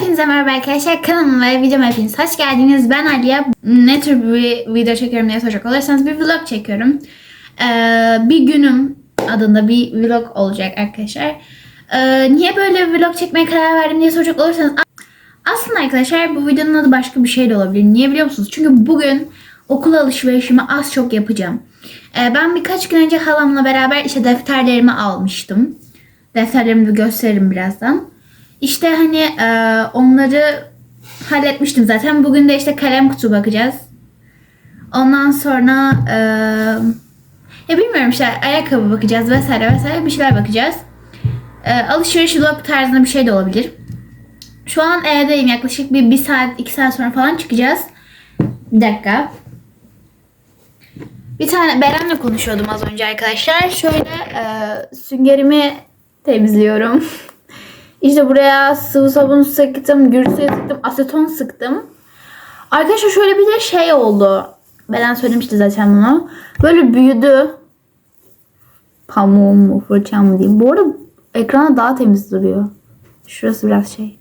Hepinize merhaba arkadaşlar. Kanalıma ve videoma hepiniz hoş geldiniz. Ben Aliye. Ne tür bir video çekiyorum diye soracak olursanız bir vlog çekiyorum. Ee, bir günüm adında bir vlog olacak arkadaşlar. Ee, niye böyle vlog çekmeye karar verdim diye soracak olursanız aslında arkadaşlar bu videonun adı başka bir şey de olabilir. Niye biliyor musunuz? Çünkü bugün okul alışverişimi az çok yapacağım. Ee, ben birkaç gün önce halamla beraber işte defterlerimi almıştım. Defterlerimi de gösteririm birazdan. İşte hani e, onları halletmiştim zaten. Bugün de işte kalem kutu bakacağız. Ondan sonra e, ya bilmiyorum işte ayakkabı bakacağız vesaire vesaire bir şeyler bakacağız. E, alışveriş vlog tarzında bir şey de olabilir. Şu an evdeyim yaklaşık bir, bir saat iki saat sonra falan çıkacağız. Bir dakika. Bir tane Beren'le konuşuyordum az önce arkadaşlar. Şöyle e, süngerimi temizliyorum. İşte buraya sıvı sabun sıktım, gül suyu sıktım, aseton sıktım. Arkadaşlar şöyle bir de şey oldu. Beren söylemişti zaten bunu. Böyle büyüdü. Pamuğum mu, fırçam mı diyeyim. Bu arada ekrana daha temiz duruyor. Şurası biraz şey.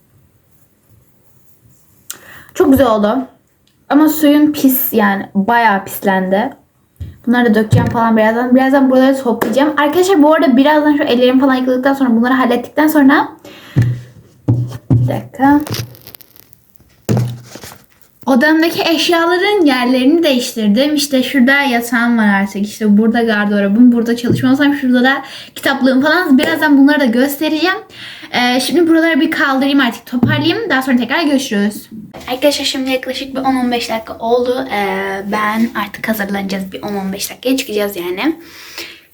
Çok güzel oldu. Ama suyun pis yani bayağı pislendi. Bunları da dökeceğim falan birazdan. Birazdan buraları toplayacağım. Arkadaşlar bu arada birazdan şu ellerimi falan yıkadıktan sonra bunları hallettikten sonra bir dakika. Odamdaki eşyaların yerlerini değiştirdim. İşte şurada yatağım var artık. İşte burada gardırobum, burada çalışma masam, şurada da kitaplığım falan. Birazdan bunları da göstereceğim. Ee, şimdi buraları bir kaldırayım artık toparlayayım. Daha sonra tekrar görüşürüz. Arkadaşlar şimdi yaklaşık bir 10-15 dakika oldu. Ee, ben artık hazırlanacağız. Bir 10-15 dakikaya çıkacağız yani.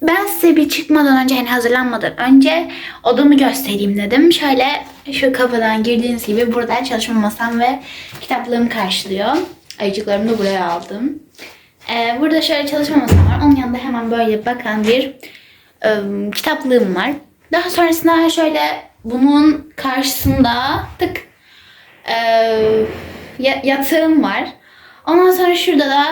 Ben size bir çıkmadan önce hani hazırlanmadan önce odamı göstereyim dedim. Şöyle şu kapıdan girdiğiniz gibi burada çalışma masam ve kitaplığım karşılıyor. Ayıcıklarımı da buraya aldım. Ee, burada şöyle çalışma masam var. Onun yanında hemen böyle bakan bir ım, kitaplığım var. Daha sonrasında şöyle bunun karşısında tık e, ya- yatağım var. Ondan sonra şurada da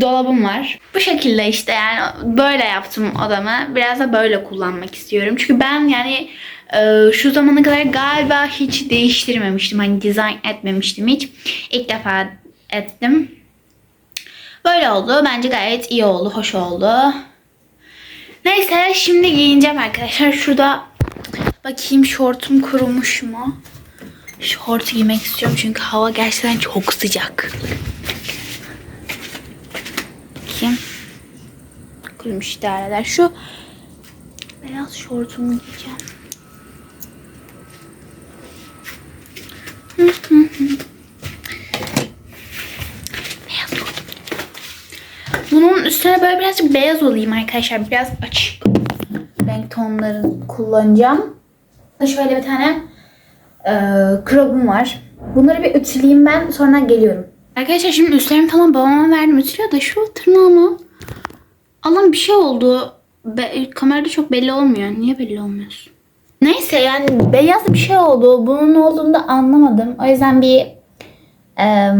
dolabım var. Bu şekilde işte yani böyle yaptım odamı. Biraz da böyle kullanmak istiyorum. Çünkü ben yani e, şu zamana kadar galiba hiç değiştirmemiştim. Hani dizayn etmemiştim hiç. İlk defa ettim. Böyle oldu. Bence gayet iyi oldu. Hoş oldu. Neyse şimdi giyineceğim arkadaşlar. Şurada bakayım şortum kurumuş mu? Şort giymek istiyorum çünkü hava gerçekten çok sıcak. Bakayım. Kurumuş idare eder. Şu beyaz şortumu giyeceğim. Bunun üstüne böyle birazcık beyaz olayım arkadaşlar. Biraz açık renk tonları kullanacağım. Şöyle bir tane e, crobum var. Bunları bir ütüleyeyim ben sonra geliyorum. Arkadaşlar şimdi üstlerimi falan babama verdim ütülüyor da şu tırnağıma Allah'ım bir şey oldu. Be- kamerada çok belli olmuyor. Niye belli olmuyorsun? Neyse yani beyaz bir şey oldu. Bunun ne olduğunu da anlamadım. O yüzden bir e,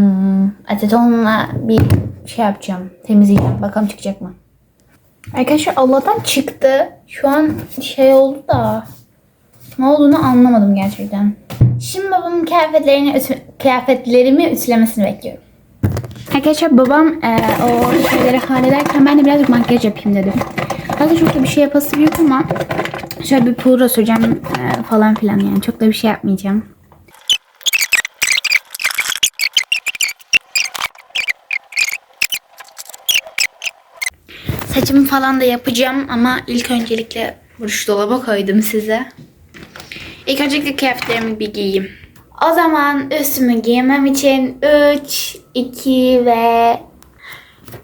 asetonla bir şey yapacağım. Temizleyeceğim. Bakalım çıkacak mı? Arkadaşlar Allah'tan çıktı. Şu an şey oldu da ne olduğunu anlamadım gerçekten. Şimdi babamın kıyafetlerini kıyafetlerimi ütülemesini bekliyorum. Arkadaşlar babam e, o şeyleri hallederken ben de birazcık makyaj yapayım dedim. Aslında çok da bir şey yapası yok ama şöyle bir pudra süreceğim e, falan filan yani çok da bir şey yapmayacağım. Saçımı falan da yapacağım ama ilk öncelikle buruş dolaba koydum size. İlk öncelikle kıyafetlerimi bir giyeyim. O zaman üstümü giymem için 3, 2 ve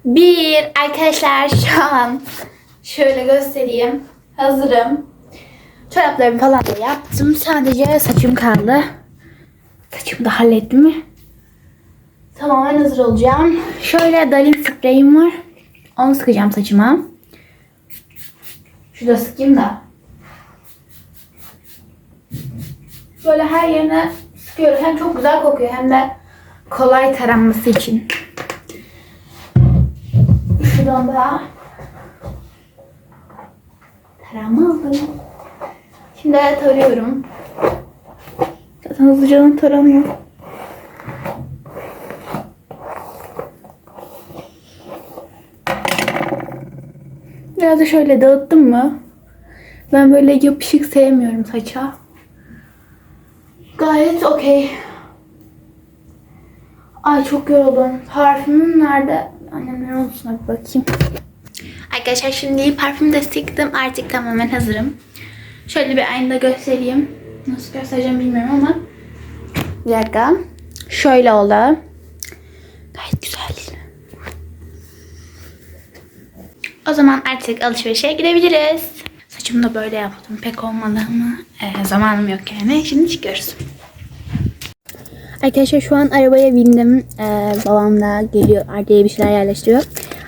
1. Arkadaşlar şu an şöyle göstereyim. Hazırım. Çoraplarımı falan da yaptım. Sadece saçım kaldı. Saçımı da hallettim mi? Tamamen hazır olacağım. Şöyle Dalin spreyim var. Onu sıkacağım saçıma. Şurada sıkayım da. Böyle her yerine sıkıyorum. Hem çok güzel kokuyor hem de kolay taranması için. Şuradan da tarama aldım. Şimdi tarıyorum. Zaten hızlıcadan taranıyor. Biraz da şöyle dağıttım mı? Ben böyle yapışık sevmiyorum saça. Gayet okey. Ay çok yoruldum. Parfümüm nerede? Annemlerin odasına bir bakayım. Arkadaşlar şimdi parfüm de sıktım. Artık tamamen hazırım. Şöyle bir aynada göstereyim. Nasıl göstereceğim bilmiyorum ama. Bir dakika. Şöyle oldu. Gayet güzel. O zaman artık alışverişe gidebiliriz. Saçımı da böyle yaptım. Pek olmadı ama e, zamanım yok yani. Şimdi çıkıyoruz. Arkadaşlar şu an arabaya bindim. Ee, babam da geliyor. Arkaya bir şeyler yerleştiriyor.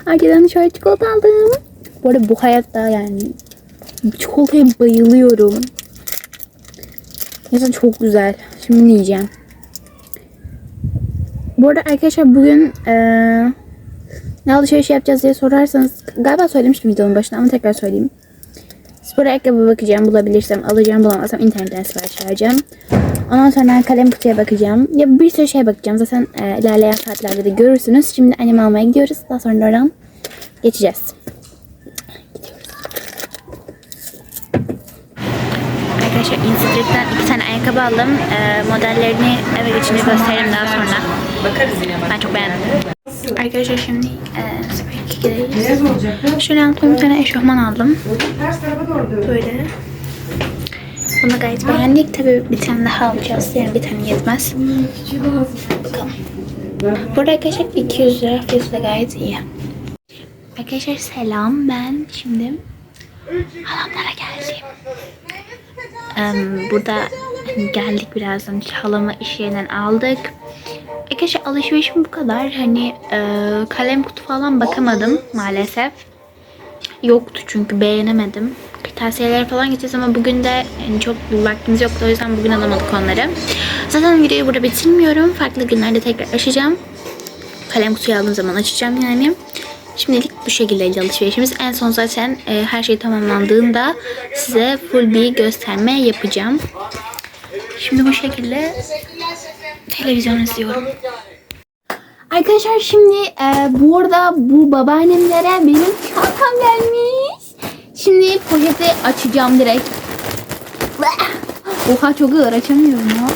Arkadan şöyle çikolata aldım. Bu arada bu hayatta yani çikolataya bayılıyorum. Gerçekten çok güzel. Şimdi yiyeceğim. Bu arada arkadaşlar bugün eee ne alışveriş yapacağız diye sorarsanız galiba söylemiştim videonun başında ama tekrar söyleyeyim. Spor ayakkabı bakacağım. Bulabilirsem alacağım. Bulamazsam internetten sipariş vereceğim. Ondan sonra kalem kutuya bakacağım. Ya bir sürü şey bakacağım. Zaten e, ilerleyen saatlerde de görürsünüz. Şimdi annemi almaya gidiyoruz. Daha sonra da oradan geçeceğiz. Gidiyoruz. Arkadaşlar Instagram'dan iki tane ayakkabı aldım. E, modellerini eve geçince göstereyim daha sonra. Bakarız yine. Ben çok beğendim. Arkadaşlar şimdi e, olacak. ha? Şöyle altına bir tane eşofman aldım. Böyle. Bunu gayet beğendik. Tabii bir tane daha alacağız. Yani bir tane yetmez. Bakalım. Burada arkadaşlar 200 lira fiyatı da gayet iyi. Arkadaşlar selam. Ben şimdi halamlara geldim. Em, burada geldik birazdan. Halamı iş yerinden aldık. Arkadaşlar alışverişim bu kadar. Hani e, kalem kutu falan bakamadım maalesef. Yoktu çünkü beğenemedim. Kırtasiyeler falan gideceğiz ama bugün de yani çok vaktimiz yoktu o yüzden bugün alamadık onları. Zaten videoyu burada bitirmiyorum. Farklı günlerde tekrar açacağım. Kalem kutuyu aldığım zaman açacağım yani. Şimdilik bu şekildeydi alışverişimiz. En son zaten e, her şey tamamlandığında size full bir gösterme yapacağım. Şimdi bu şekilde televizyon izliyorum. Arkadaşlar şimdi e, bu arada bu babaannemlere benim çantam gelmiş. Şimdi poşeti açacağım direkt. Oha çok ağır açamıyorum ya.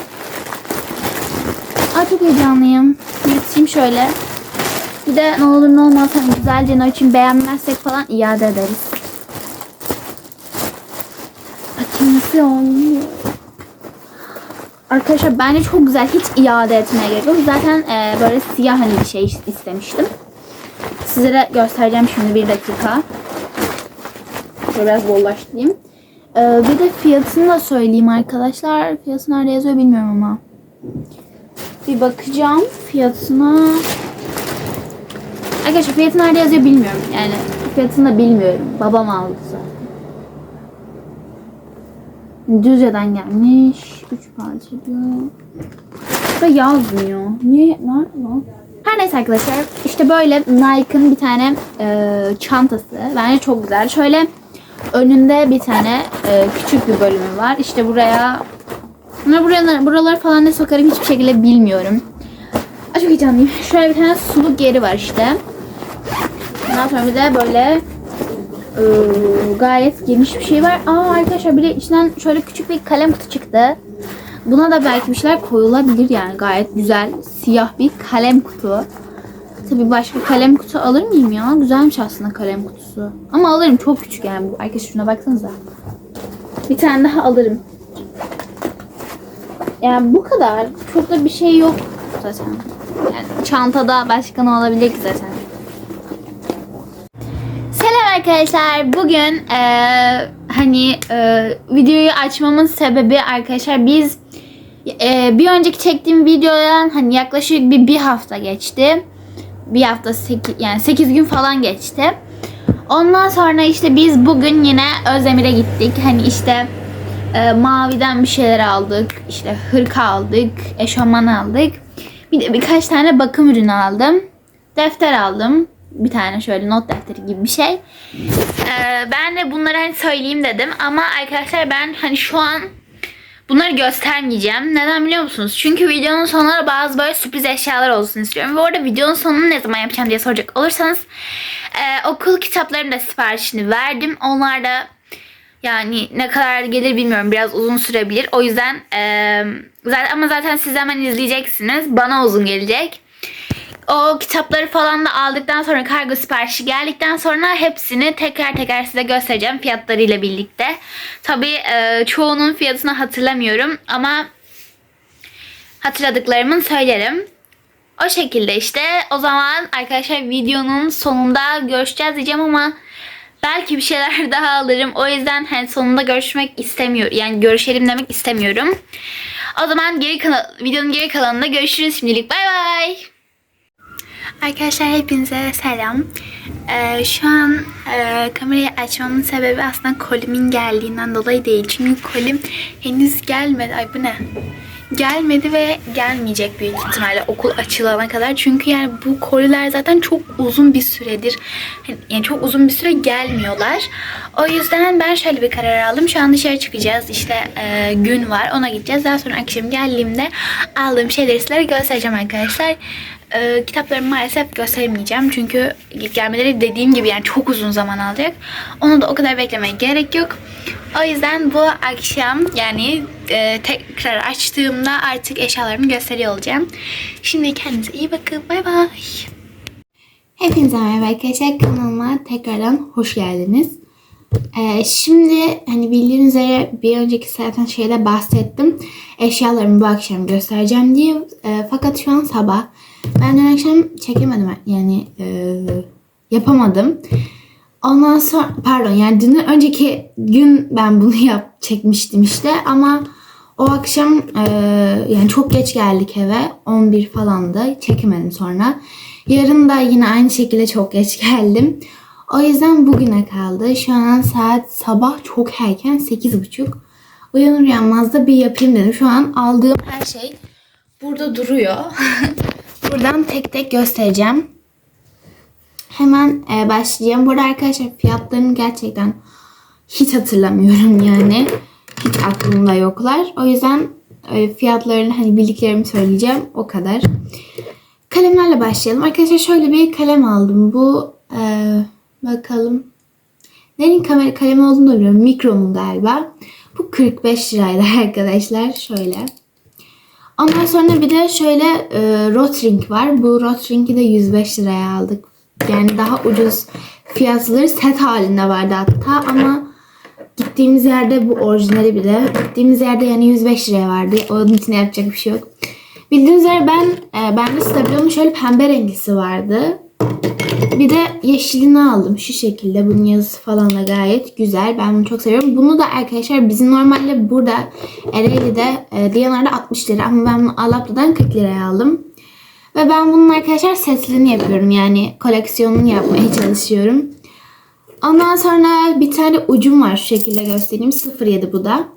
Ay çok heyecanlıyım. Yırtayım şöyle. Bir de ne olur ne olmaz hani güzelce için beğenmezsek falan iade ederiz. Bakayım nasıl olmuş. Arkadaşlar bence çok güzel. Hiç iade etmeye gerek yok. Zaten e, böyle siyah hani bir şey istemiştim. Size de göstereceğim şimdi bir dakika. Şöyle biraz bollaştırayım. E, bir de fiyatını da söyleyeyim arkadaşlar. Fiyatı nerede yazıyor bilmiyorum ama. Bir bakacağım fiyatına. Arkadaşlar fiyatı nerede yazıyor bilmiyorum. Yani fiyatını da bilmiyorum. Babam aldı zaten. Düzce'den gelmiş. 3 parça diyor. Burada yazmıyor. Niye? Nerede lan? Her neyse arkadaşlar işte böyle Nike'ın bir tane e, çantası. Bence çok güzel. Şöyle önünde bir tane e, küçük bir bölümü var. İşte buraya Ama buraya, buraları falan ne sokarım hiçbir şekilde bilmiyorum. Ay, çok heyecanlıyım. Şöyle bir tane suluk yeri var işte. Ondan sonra bir de böyle ee, gayet geniş bir şey var. Aa arkadaşlar bir de içinden şöyle küçük bir kalem kutu çıktı. Buna da belki bir şeyler koyulabilir yani gayet güzel siyah bir kalem kutu. Tabi başka kalem kutu alır mıyım ya? Güzelmiş aslında kalem kutusu. Ama alırım çok küçük yani bu. Arkadaşlar şuna baksanıza. Bir tane daha alırım. Yani bu kadar. Çok da bir şey yok zaten. Yani çantada başka ne olabilir ki zaten. Selam arkadaşlar. Bugün eee, hani eee, videoyu açmamın sebebi arkadaşlar biz eee, bir önceki çektiğim videodan hani yaklaşık bir bir hafta geçti. Bir hafta seki, yani 8 gün falan geçti. Ondan sonra işte biz bugün yine Özdemir'e gittik. Hani işte eee, maviden bir şeyler aldık. İşte hırka aldık, eşofman aldık. Bir de birkaç tane bakım ürünü aldım. Defter aldım. Bir tane şöyle not defteri gibi bir şey. Ee, ben de bunları hani söyleyeyim dedim. Ama arkadaşlar ben hani şu an Bunları göstermeyeceğim. Neden biliyor musunuz? Çünkü videonun sonunda bazı böyle sürpriz eşyalar olsun istiyorum. Ve orada videonun sonunu ne zaman yapacağım diye soracak olursanız e, okul kitaplarının da siparişini verdim. Onlar da yani ne kadar gelir bilmiyorum. Biraz uzun sürebilir. O yüzden e, zaten ama zaten siz hemen izleyeceksiniz. Bana uzun gelecek. O kitapları falan da aldıktan sonra kargo siparişi geldikten sonra hepsini tekrar tekrar size göstereceğim fiyatlarıyla birlikte. Tabii e, çoğunun fiyatını hatırlamıyorum ama hatırladıklarımı söylerim. O şekilde işte o zaman arkadaşlar videonun sonunda görüşeceğiz diyeceğim ama belki bir şeyler daha alırım. O yüzden hani sonunda görüşmek istemiyorum. Yani görüşelim demek istemiyorum. O zaman geri kanal, videonun geri kalanında görüşürüz şimdilik. Bay bay. Arkadaşlar hepinize selam. Ee, şu an e, kamerayı açmamın sebebi aslında kolimin geldiğinden dolayı değil. Çünkü kolim henüz gelmedi. Ay bu ne? Gelmedi ve gelmeyecek büyük ihtimalle okul açılana kadar. Çünkü yani bu koliler zaten çok uzun bir süredir. Yani çok uzun bir süre gelmiyorlar. O yüzden ben şöyle bir karar aldım. Şu an dışarı çıkacağız. İşte e, gün var. Ona gideceğiz. Daha sonra akşam geldiğimde aldığım şeyleri sizlere göstereceğim arkadaşlar. Ee, kitaplarımı maalesef gösteremeyeceğim. Çünkü gelmeleri dediğim gibi yani çok uzun zaman alacak. Onu da o kadar beklemeye gerek yok. O yüzden bu akşam yani e, tekrar açtığımda artık eşyalarımı gösteriyor olacağım. Şimdi kendinize iyi bakın. Bay bay. Hepinize merhaba arkadaşlar. Kanalıma tekrardan hoş geldiniz. Ee, şimdi hani bildiğiniz üzere bir önceki zaten şeyde bahsettim. Eşyalarımı bu akşam göstereceğim diye. Ee, fakat şu an sabah. Ben dün akşam çekemedim yani e, yapamadım. Ondan sonra pardon yani dün önceki gün ben bunu yap çekmiştim işte ama o akşam e, yani çok geç geldik eve 11 falan da çekemedim sonra. Yarın da yine aynı şekilde çok geç geldim. O yüzden bugüne kaldı. Şu an saat sabah çok erken 8.30. Uyanır uyanmaz da bir yapayım dedim. Şu an aldığım her şey burada duruyor. Buradan tek tek göstereceğim. Hemen e, başlayacağım. Burada arkadaşlar fiyatlarını gerçekten hiç hatırlamıyorum yani. Hiç aklımda yoklar. O yüzden e, fiyatlarını hani bildiklerimi söyleyeceğim. O kadar. Kalemlerle başlayalım. Arkadaşlar şöyle bir kalem aldım. Bu e, bakalım. Neyin kamera kalemi olduğunu da bilmiyorum. Mikro'nun galiba. Bu 45 liraydı arkadaşlar. Şöyle. Ondan sonra bir de şöyle e, Rotring var. Bu Rotring'i de 105 liraya aldık. Yani daha ucuz fiyatları set halinde vardı hatta ama gittiğimiz yerde bu orijinali bile gittiğimiz yerde yani 105 liraya vardı. Onun için yapacak bir şey yok. Bildiğiniz üzere ben e, bende Stabilo'nun şöyle pembe rengisi vardı. Bir de yeşilini aldım şu şekilde. Bunun yazısı falan da gayet güzel. Ben bunu çok seviyorum. Bunu da arkadaşlar bizim normalde burada Ereğli'de e, Diyanar'da 60 lira ama ben bunu Alaplı'dan 40 liraya aldım. Ve ben bunun arkadaşlar setlerini yapıyorum. Yani koleksiyonunu yapmaya çalışıyorum. Ondan sonra bir tane ucum var şu şekilde göstereyim. 07 bu da.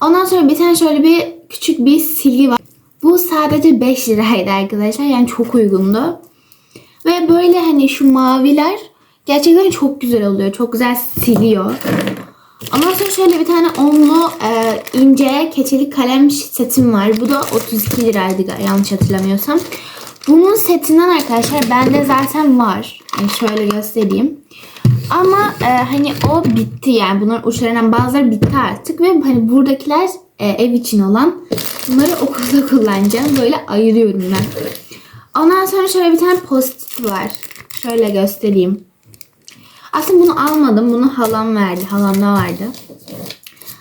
Ondan sonra bir tane şöyle bir küçük bir silgi var. Bu sadece 5 liraydı arkadaşlar. Yani çok uygundu. Ve böyle hani şu maviler gerçekten çok güzel oluyor. Çok güzel siliyor. Ondan sonra şöyle bir tane onlu e, ince keçeli kalem setim var. Bu da 32 liraydı yanlış hatırlamıyorsam. Bunun setinden arkadaşlar bende zaten var. Yani şöyle göstereyim. Ama e, hani o bitti yani. Bunların uçlarından bazıları bitti artık. Ve hani buradakiler e, ev için olan. Bunları okulda kullanacağım. Böyle ayırıyorum ben. Ondan sonra şöyle bir tane post var. Şöyle göstereyim. Aslında bunu almadım. Bunu halam verdi. Halamda vardı.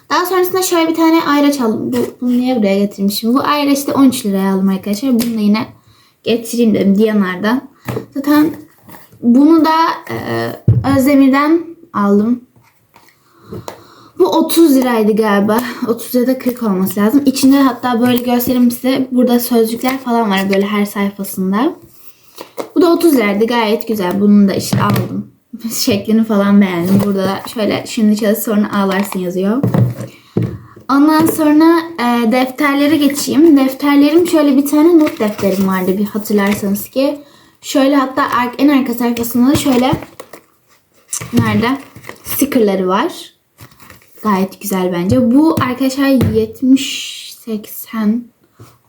Daha sonrasında şöyle bir tane ayraç aldım. Bu, bunu niye buraya getirmişim? Bu ayraçı da 13 liraya aldım arkadaşlar. Bunu da yine getireyim dedim Diyanar'dan. Zaten bunu da e, Özdemir'den aldım. Bu 30 liraydı galiba. 30 ya da 40 olması lazım. İçinde hatta böyle göstereyim size. Burada sözcükler falan var böyle her sayfasında. Bu da 30 liraydı. Gayet güzel. Bunu da işte aldım. Şeklini falan beğendim. Burada da şöyle şimdi çalış sonra ağlarsın yazıyor. Ondan sonra e, defterlere geçeyim. Defterlerim şöyle bir tane not defterim vardı bir hatırlarsanız ki. Şöyle hatta en arka sayfasında da şöyle nerede? Stickerları var. Gayet güzel bence. Bu arkadaşlar 70-80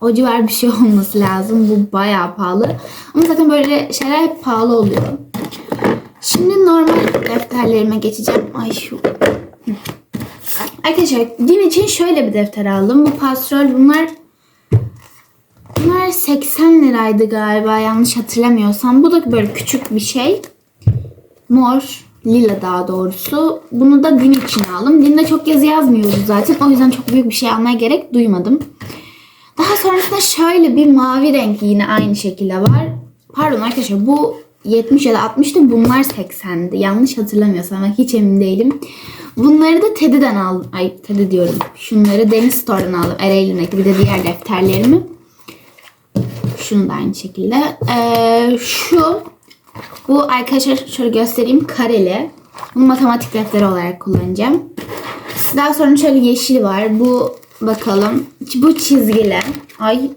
o civar bir şey olması lazım. Bu bayağı pahalı. Ama zaten böyle şeyler hep pahalı oluyor. Şimdi normal defterlerime geçeceğim. Ay şu. Arkadaşlar din için şöyle bir defter aldım. Bu pastrol bunlar bunlar 80 liraydı galiba yanlış hatırlamıyorsam. Bu da böyle küçük bir şey. Mor, lila daha doğrusu. Bunu da din için aldım. Dinde çok yazı yazmıyoruz zaten. O yüzden çok büyük bir şey almaya gerek duymadım. Daha sonrasında şöyle bir mavi renk yine aynı şekilde var. Pardon arkadaşlar bu 70 ya da 60'tı bunlar 80'di. Yanlış hatırlamıyorsam ama hiç emin değilim. Bunları da Teddy'den aldım. Ay Teddy diyorum. Şunları Deniz Store'dan aldım. Ereğli'ndeki bir de diğer defterlerimi. Şunu da aynı şekilde. Ee, şu bu arkadaşlar şöyle göstereyim. Kareli. Bunu matematik defteri olarak kullanacağım. Daha sonra şöyle yeşil var. Bu bakalım. Bu çizgili. Ay.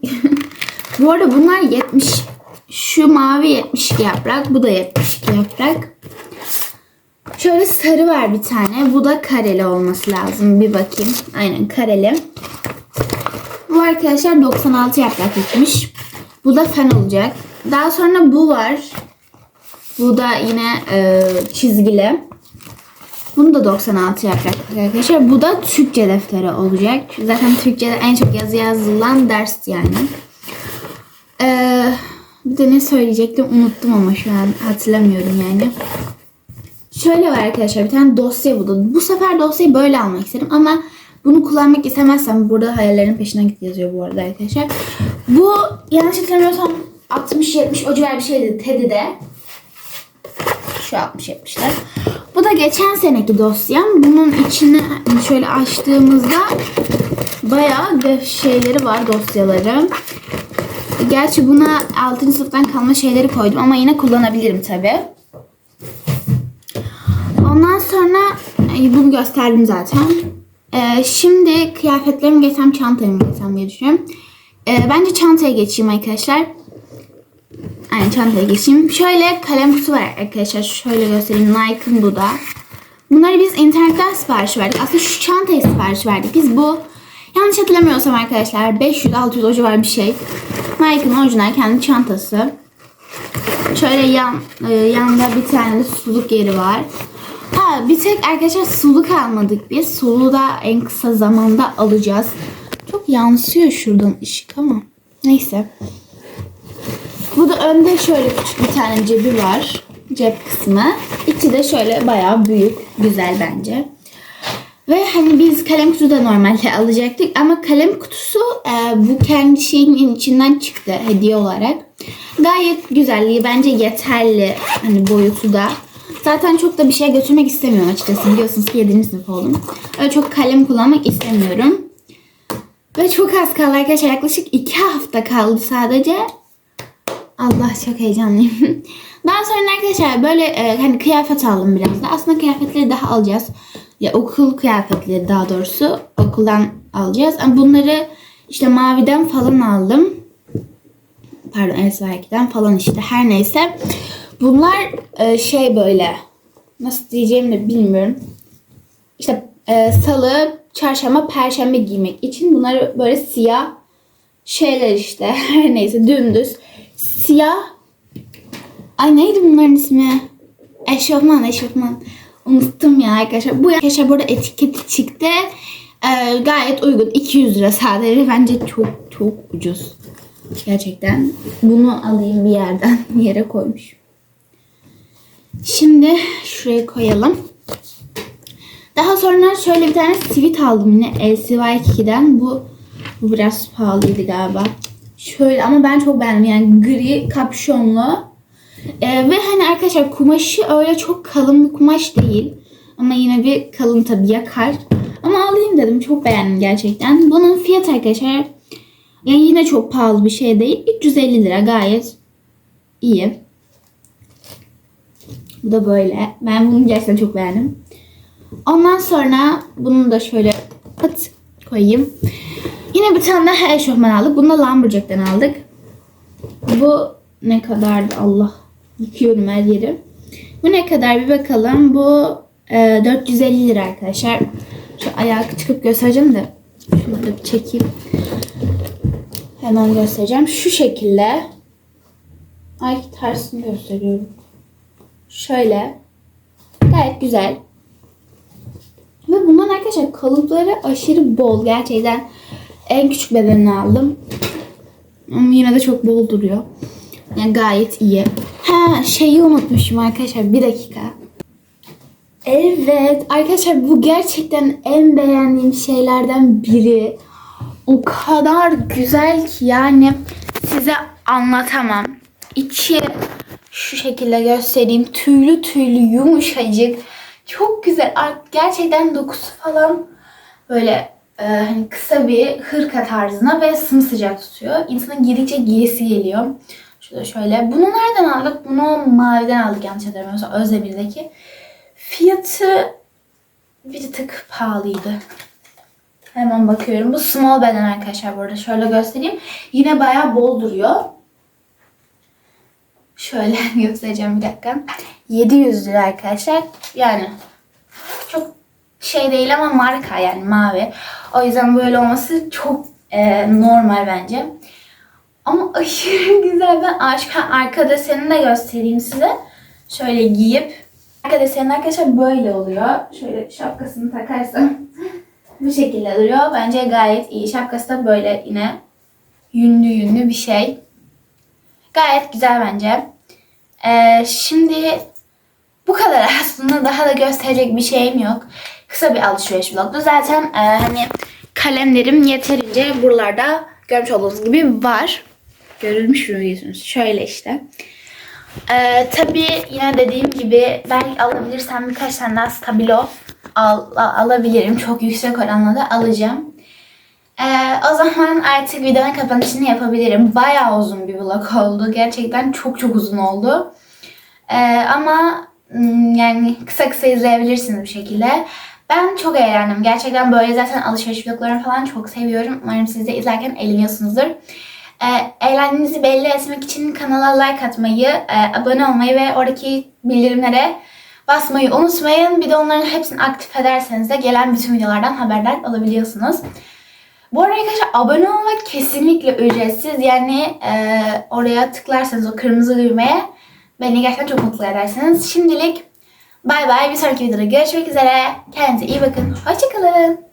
bu arada bunlar 70. Şu mavi 72 yaprak. Bu da 72 yaprak. Şöyle sarı var bir tane. Bu da kareli olması lazım. Bir bakayım. Aynen kareli. Bu arkadaşlar 96 yaprak gitmiş. Bu da fen olacak. Daha sonra bu var. Bu da yine e, çizgili. Bunu da 96 yaprak arkadaşlar. Bu da Türkçe defteri olacak. Zaten Türkçe'de en çok yazı yazılan ders yani. Ee, bir de ne söyleyecektim unuttum ama şu an hatırlamıyorum yani. Şöyle var arkadaşlar bir tane dosya bu Bu sefer dosyayı böyle almak istedim ama bunu kullanmak istemezsem burada hayallerin peşinden git yazıyor bu arada arkadaşlar. Bu yanlış hatırlamıyorsam 60-70 o civar bir şeydi Teddy'de. Şu 60-70'ler. Bu da geçen seneki dosyam. Bunun içine şöyle açtığımızda bayağı şeyleri var dosyaları. Gerçi buna 6. sınıftan kalma şeyleri koydum ama yine kullanabilirim tabi. Ondan sonra bunu gösterdim zaten. Ee, şimdi kıyafetlerimi geçsem çantaya mı geçsem diye düşünüyorum. Ee, bence çantaya geçeyim arkadaşlar. Aynen çantaya geçeyim. Şöyle kalem kutu var arkadaşlar. Şöyle göstereyim. Nike'ın bu da. Bunları biz internetten sipariş verdik. Aslında şu çantayı sipariş verdik. Biz bu yanlış hatırlamıyorsam arkadaşlar 500-600 o civar bir şey. Nike'ın orijinal kendi çantası. Şöyle yan, e, yanda bir tane de suluk yeri var. Ha bir tek arkadaşlar suluk almadık biz. Suluğu da en kısa zamanda alacağız. Çok yansıyor şuradan ışık ama. Neyse. Bu da önde şöyle küçük bir tane cebi var. Cep kısmı. İçi de şöyle bayağı büyük. Güzel bence. Ve hani biz kalem kutusu da normalde alacaktık ama kalem kutusu e, bu kendi şeyin içinden çıktı hediye olarak. Gayet güzelliği bence yeterli hani boyutu da. Zaten çok da bir şey götürmek istemiyorum açıkçası. Biliyorsunuz ki 7. sınıf oldum. Öyle çok kalem kullanmak istemiyorum. Ve çok az kaldı arkadaşlar. Yaklaşık 2 hafta kaldı sadece. Allah çok heyecanlıyım. Daha sonra arkadaşlar böyle e, hani kıyafet aldım biraz da. Aslında kıyafetleri daha alacağız. Ya okul kıyafetleri daha doğrusu okuldan alacağız. Ama bunları işte maviden falan aldım. Pardon Esvaiki'den falan işte her neyse. Bunlar e, şey böyle nasıl diyeceğimi de bilmiyorum. İşte e, salı, çarşamba, perşembe giymek için bunları böyle siyah şeyler işte her neyse dümdüz siyah. Ay neydi bunların ismi? Eşofman eşofman. Unuttum ya arkadaşlar. Bu arkadaşlar burada etiketi çıktı. Ee, gayet uygun. 200 lira sadece. Bence çok çok ucuz. Gerçekten bunu alayım bir yerden bir yere koymuş şimdi şuraya koyalım. Daha sonra şöyle bir tane sivit aldım yine. LCY2'den bu bu biraz pahalıydı galiba Şöyle ama ben çok beğendim. Yani gri kapşonlu. Ee, ve hani arkadaşlar kumaşı öyle çok kalın bir kumaş değil. Ama yine bir kalın tabii yakar. Ama alayım dedim. Çok beğendim gerçekten. Bunun fiyatı arkadaşlar yani yine çok pahalı bir şey değil. 350 lira gayet iyi. Bu da böyle. Ben bunu gerçekten çok beğendim. Ondan sonra bunu da şöyle pat koyayım. Yine bir tane daha eşofman aldık. Bunu da Lumberjack'ten aldık. Bu ne kadardı Allah. Yıkıyorum her yeri. Bu ne kadar bir bakalım. Bu e, 450 lira arkadaşlar. Şu ayağı çıkıp göstereceğim de. Şunu da bir çekeyim. Hemen göstereceğim. Şu şekilde. Ay tersini gösteriyorum. Şöyle. Gayet güzel. Ve bunların arkadaşlar kalıpları aşırı bol. Gerçekten en küçük bedenini aldım. Ama yine de çok bol duruyor. Yani gayet iyi. Ha şeyi unutmuşum arkadaşlar. Bir dakika. Evet arkadaşlar bu gerçekten en beğendiğim şeylerden biri. O kadar güzel ki yani size anlatamam. İçi şu şekilde göstereyim. Tüylü tüylü yumuşacık. Çok güzel. Gerçekten dokusu falan böyle e, hani kısa bir hırka tarzına ve sımsıcak tutuyor. İnsanın giydikçe giyesi geliyor. Şurada şöyle. Bunu nereden aldık? Bunu maviden aldık yanlış hatırlamıyorsam. Özdemir'deki. Fiyatı bir tık pahalıydı. Hemen bakıyorum. Bu small beden arkadaşlar burada. Şöyle göstereyim. Yine bayağı bol duruyor. Şöyle göstereceğim bir dakika. 700 lira arkadaşlar. Yani şey değil ama marka yani mavi. O yüzden böyle olması çok e, normal bence. Ama aşırı güzel. Ben aşk Ha, arka desenini de göstereyim size. Şöyle giyip. Arka deseni arkadaşlar böyle oluyor. Şöyle şapkasını takarsam bu şekilde duruyor. Bence gayet iyi. Şapkası da böyle yine yünlü yünlü bir şey. Gayet güzel bence. Ee, şimdi bu kadar aslında. Daha da gösterecek bir şeyim yok. Kısa bir alışveriş vlogdu. Zaten e, hani kalemlerim yeterince buralarda görmüş olduğunuz gibi var. Görülmüş mü diyorsunuz? Şöyle işte. Ee, tabii yine dediğim gibi belki alabilirsem birkaç tane daha stabilo al, al- alabilirim. Çok yüksek oranla da alacağım. Ee, o zaman artık videonun kapanışını yapabilirim. Bayağı uzun bir vlog oldu. Gerçekten çok çok uzun oldu. Ee, ama mm, yani kısa kısa izleyebilirsiniz bir şekilde. Ben çok eğlendim. Gerçekten böyle zaten alışveriş vloglarını falan çok seviyorum. Umarım siz de izlerken eğleniyorsunuzdur. Ee, eğlendiğinizi belli etmek için kanala like atmayı, e, abone olmayı ve oradaki bildirimlere basmayı unutmayın. Bir de onların hepsini aktif ederseniz de gelen bütün videolardan haberdar olabiliyorsunuz. Bu arada arkadaşlar abone olmak kesinlikle ücretsiz. Yani e, oraya tıklarsanız o kırmızı düğmeye beni gerçekten çok mutlu edersiniz. Şimdilik bay bay. Bir sonraki videoda görüşmek üzere. Kendinize iyi bakın. Hoşçakalın.